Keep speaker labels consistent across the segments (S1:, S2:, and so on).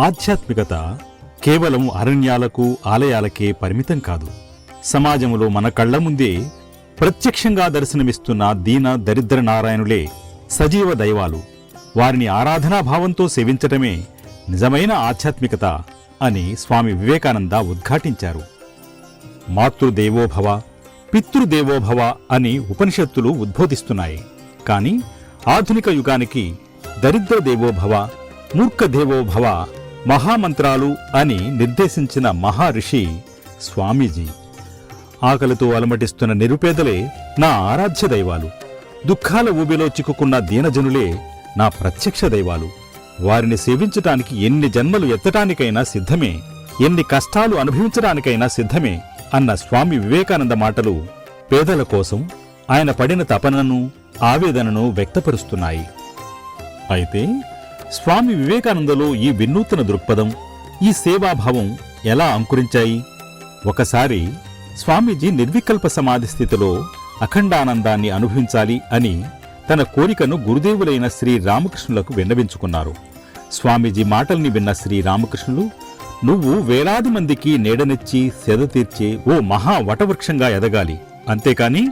S1: ఆధ్యాత్మికత కేవలం అరణ్యాలకు ఆలయాలకే పరిమితం కాదు. సమాజంలో మన కళ్ళ ముందే ప్రత్యక్షంగా దర్శనమిస్తున్న దీన దరిద్ర నారాయణులే సజీవ దైవాలు. వారిని ఆరాధనాభావంతో సేవించటమే నిజమైన ఆధ్యాత్మికత అని స్వామి వివేకానంద ఉద్ఘాటించారు. మాతృదేవోభవ పితృదేవోభవ అని ఉపనిషత్తులు ఉద్బోధిస్తున్నాయి. కాని ఆధునిక యుగానికి దరిద్ర దేవోభవ మూర్ఖ దేవోభవ మహామంత్రాలు అని నిర్దేశించిన మహారిషి స్వామీజీ. ఆకలితో అలమటిస్తున్న నిరుపేదలే నా ఆరాధ్య దైవాలు. దుఃఖాల ఊబిలో చిక్కుకున్న దీనజనులే నా ప్రత్యక్ష దైవాలు. వారిని సేవించటానికి ఎన్ని జన్మలు ఎత్తటానికైనా సిద్ధమే ఎన్ని కష్టాలు అనుభవించడానికైనా సిద్ధమే అన్న స్వామి వివేకానంద మాటలు పేదల కోసం ఆయన పడిన తపనను ఆవేదనను వ్యక్తపరుస్తున్నాయి. అయితే స్వామి వివేకానందలో ఈ వినూత్న దృక్పథం ఈ సేవాభావం ఎలా అంకురించాయి? ఒకసారి స్వామీజీ నిర్వికల్ప సమాధి స్థితిలో అఖండానందాన్ని అనుభవించాలి అని తన కోరికను గురుదేవులైన శ్రీ రామకృష్ణులకు విన్నవించుకున్నారు. స్వామీజీ మాటల్ని విన్న శ్రీ రామకృష్ణులు నువ్వు వేలాది మందికి నీడనిచ్చి సెద తీర్చే ఓ మహా వటవృక్షంగా ఎదగాలి. అంతేకాని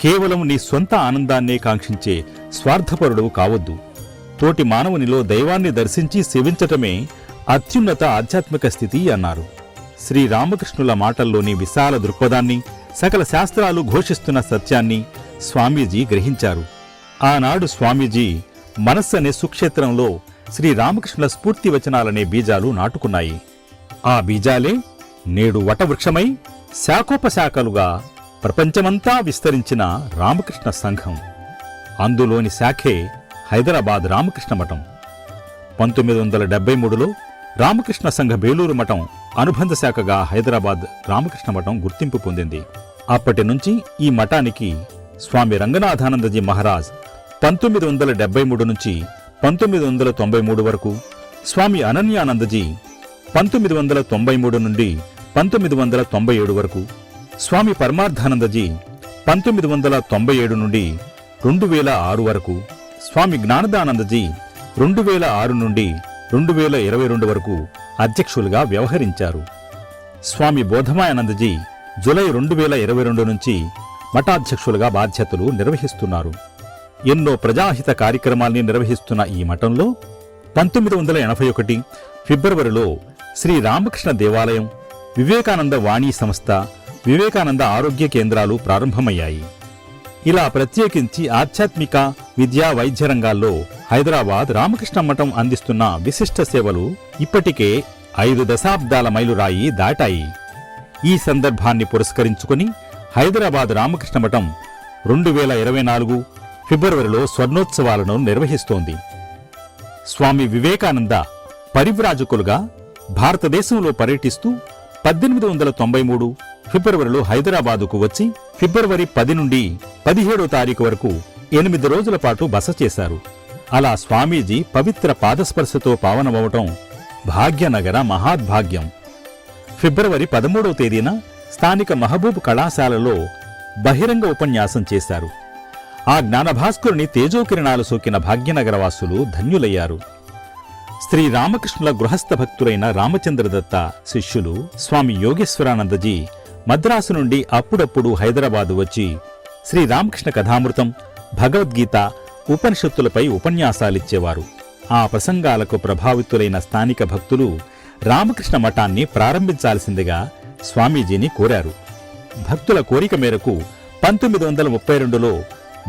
S1: కేవలం నీ సొంత ఆనందాన్నే కాంక్షించే స్వార్థపరుడు కావద్దు. తోటి మానవునిలో దైవాన్ని దర్శించి సేవించటమే అత్యున్నత ఆధ్యాత్మిక స్థితి అన్నారు. శ్రీరామకృష్ణుల మాటల్లోని విశాల దృక్పథాన్ని సకల శాస్త్రాలు ఘోషిస్తున్న సత్యాన్ని స్వామీజీ గ్రహించారు. ఆనాడు స్వామీజీ మనస్సు అనే సుక్షేత్రంలో శ్రీరామకృష్ణుల స్ఫూర్తి వచనాలనే బీజాలు నాటుకున్నాయి. ఆ బీజాలే నేడు వటవృక్షమై శాఖోపశాఖలుగా ప్రపంచమంతా విస్తరించిన రామకృష్ణ సంఘం. అందులోని శాఖే హైదరాబాద్ రామకృష్ణ మఠం. పంతొమ్మిది వందల డెబ్బై మూడులో రామకృష్ణ సంఘ బేలూరు మఠం అనుబంధ శాఖగా హైదరాబాద్ రామకృష్ణ మఠం గుర్తింపు పొందింది. అప్పటి నుంచి ఈ మఠానికి స్వామి రంగనాథానందజీ మహారాజ్ పంతొమ్మిది వందల డెబ్బై మూడు నుంచి పంతొమ్మిది వందల తొంభై మూడు వరకు స్వామి అనన్యానందజీ పంతొమ్మిది వందల తొంభై మూడు నుండి పంతొమ్మిది వందల తొంభై ఏడు వరకు స్వామి పరమార్థానందజీ పంతొమ్మిది వందల తొంభై ఏడు నుండి రెండు వేల ఆరు వరకు స్వామి జ్ఞానదానందజీ రెండు వేల ఆరు నుండి రెండు వేల ఇరవై రెండు వరకు అధ్యక్షులుగా వ్యవహరించారు. స్వామి బోధమాయానందజీ జులై రెండు వేల ఇరవై రెండు నుంచి మఠాధ్యక్షులుగా బాధ్యతలు నిర్వహిస్తున్నారు. ఎన్నో ప్రజాహిత కార్యక్రమాల్ని నిర్వహిస్తున్న ఈ మఠంలో పంతొమ్మిది వందల ఎనభై ఒకటి ఫిబ్రవరిలో శ్రీ రామకృష్ణ దేవాలయం వివేకానంద వాణీ సంస్థ వివేకానంద ఆరోగ్య కేంద్రాలు ప్రారంభమయ్యాయి. ఇలా ప్రత్యేకించి ఆధ్యాత్మిక విద్యా వైద్య రంగాల్లో హైదరాబాద్ రామకృష్ణ మఠం అందిస్తున్న విశిష్ట సేవలు ఇప్పటికే ఐదు దశాబ్దాల మైలురాయి దాటాయి. ఈ సందర్భాన్ని పురస్కరించుకుని హైదరాబాద్ రామకృష్ణ మఠం రెండు వేల ఇరవై నాలుగు ఫిబ్రవరిలో స్వర్ణోత్సవాలను నిర్వహిస్తోంది. స్వామి వివేకానంద పరివ్రాజకులుగా భారతదేశంలో పర్యటిస్తూ పద్దెనిమిది వందల తొంభై మూడు ఫిబ్రవరిలో హైదరాబాదుకు వచ్చి ఫిబ్రవరి పది నుండి పదిహేడో తారీఖు వరకు ఎనిమిది రోజుల పాటు బస చేశారు. అలా స్వామీజీ పవిత్ర పాదస్పర్శతో పావనమవటం భాగ్యనగర మహాద్భాగ్యం. ఫిబ్రవరి పదమూడవ తేదీన స్థానిక మహబూబ్ కళాశాలలో బహిరంగ ఉపన్యాసం చేశారు. ఆ జ్ఞానభాస్కరుని తేజోకిరణాలు సోకిన భాగ్యనగరవాసులు ధన్యులయ్యారు. శ్రీ రామకృష్ణుల గృహస్థ భక్తులైన రామచంద్రదత్త శిష్యులు స్వామి యోగేశ్వరానందజీ మద్రాసు నుండి అప్పుడప్పుడు హైదరాబాదు వచ్చి శ్రీరామకృష్ణ కథామృతం భగవద్గీత ఉపనిషత్తులపై ఉపన్యాసాలిచ్చేవారు. ఆ ప్రసంగాలకు ప్రభావితులైన స్థానిక భక్తులు రామకృష్ణ మఠాన్ని ప్రారంభించాల్సిందిగా స్వామీజీని కోరారు. భక్తుల కోరిక మేరకు పంతొమ్మిది వందల ముప్పై రెండులో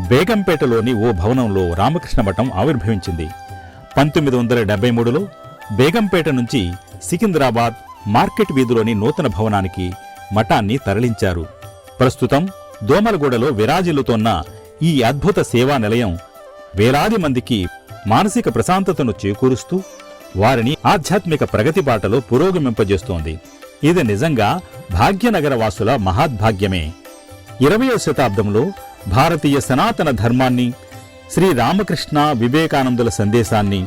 S1: బేగంపేటలోని ఓ భవనంలో రామకృష్ణ మఠం ఆవిర్భవించింది. పంతొమ్మిది వందల డెబ్బై మూడులో బేగంపేట నుంచి సికింద్రాబాద్ మార్కెట్ వీధిలోని నూతన భవనానికి మఠాన్ని తరలించారు. ప్రస్తుతం దోమలగూడలో విరాజిల్లుతోన్న ఈ అద్భుత సేవా నిలయం వేలాది మందికి మానసిక ప్రశాంతతను చేకూరుస్తూ వారిని ఆధ్యాత్మిక ప్రగతి బాటలో పురోగమింపజేస్తోంది. ఇది నిజంగా భాగ్యనగర వాసుల మహాద్భాగ్యమే. ఇరవయో శతాబ్దంలో భారతీయ సనాతన ధర్మాన్ని శ్రీరామకృష్ణ వివేకానందుల సందేశాన్ని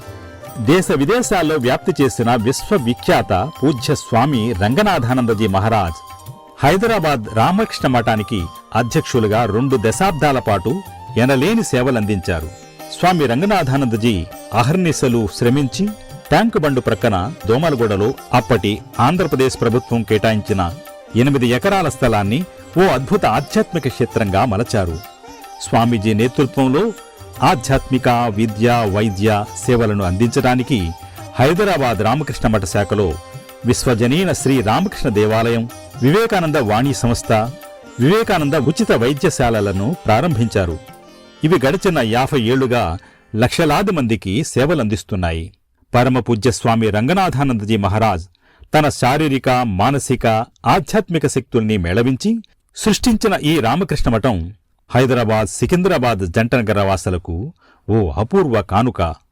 S1: దేశ విదేశాల్లో వ్యాప్తి చేసిన విశ్వవిఖ్యాత పూజ్య స్వామి రంగనాథానందజీ మహారాజ్ హైదరాబాద్ రామకృష్ణ మఠానికి అధ్యక్షులుగా రెండు దశాబ్దాల పాటు ఎనలేని సేవలందించారు. స్వామి రంగనాథానందజీ అహర్నిశలు శ్రమించి ట్యాంకు బండు ప్రక్కన దోమలగూడలో అప్పటి ఆంధ్రప్రదేశ్ ప్రభుత్వం కేటాయించిన ఎనిమిది ఎకరాల స్థలాన్ని ఓ అద్భుత ఆధ్యాత్మిక క్షేత్రంగా మలచారు. స్వామీజీ నేతృత్వంలో ఆధ్యాత్మిక విద్య వైద్య సేవలను అందించడానికి హైదరాబాద్ రామకృష్ణ మఠ శాఖలో విశ్వజనీన శ్రీ రామకృష్ణ దేవాలయం వివేకానంద వాణి సంస్థ వివేకానంద ఉచిత వైద్యశాలలను ప్రారంభించారు. ఇవి గడిచిన యాభై ఏళ్ళుగా లక్షలాది మందికి సేవలందిస్తున్నాయి. పరమపూజ్య స్వామి రంగనాథానందజీ మహారాజ్ తన శారీరక మానసిక ఆధ్యాత్మిక శక్తుల్ని మేళవించి సృష్టించిన ఈ రామకృష్ణ మఠం హైదరాబాద్ సికింద్రాబాద్ జంటనగర వాసులకు ఓ అపూర్వ కానుక.